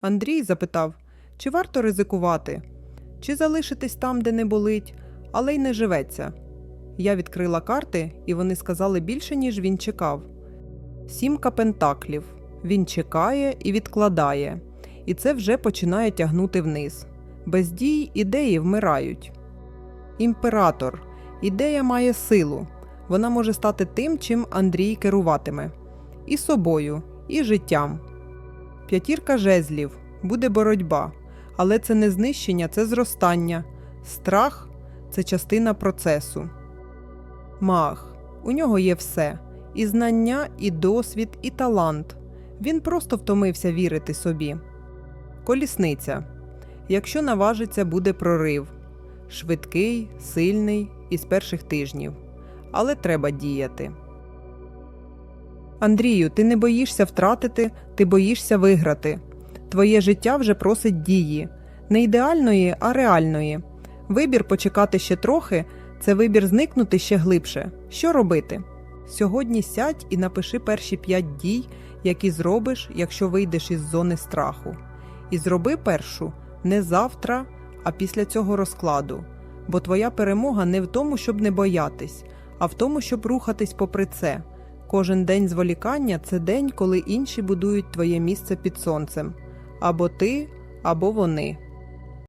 Андрій запитав, чи варто ризикувати, чи залишитись там, де не болить, але й не живеться. Я відкрила карти, і вони сказали більше, ніж він чекав. Сімка пентаклів. Він чекає і відкладає, і це вже починає тягнути вниз. Без дій ідеї вмирають. Імператор. Ідея має силу. Вона може стати тим, чим Андрій керуватиме. І собою, і життям. П'ятірка жезлів. Буде боротьба. Але це не знищення, це зростання. Страх це частина процесу. Маг. У нього є все: і знання, і досвід, і талант. Він просто втомився вірити собі. Колісниця. Якщо наважиться, буде прорив. Швидкий, сильний із перших тижнів. Але треба діяти. Андрію, ти не боїшся втратити, ти боїшся виграти. Твоє життя вже просить дії. Не ідеальної, а реальної. Вибір почекати ще трохи це вибір зникнути ще глибше. Що робити? Сьогодні сядь і напиши перші п'ять дій, які зробиш, якщо вийдеш із зони страху. І зроби першу не завтра, а після цього розкладу. Бо твоя перемога не в тому, щоб не боятись, а в тому, щоб рухатись попри це. Кожен день зволікання це день, коли інші будують твоє місце під сонцем. Або ти, або вони.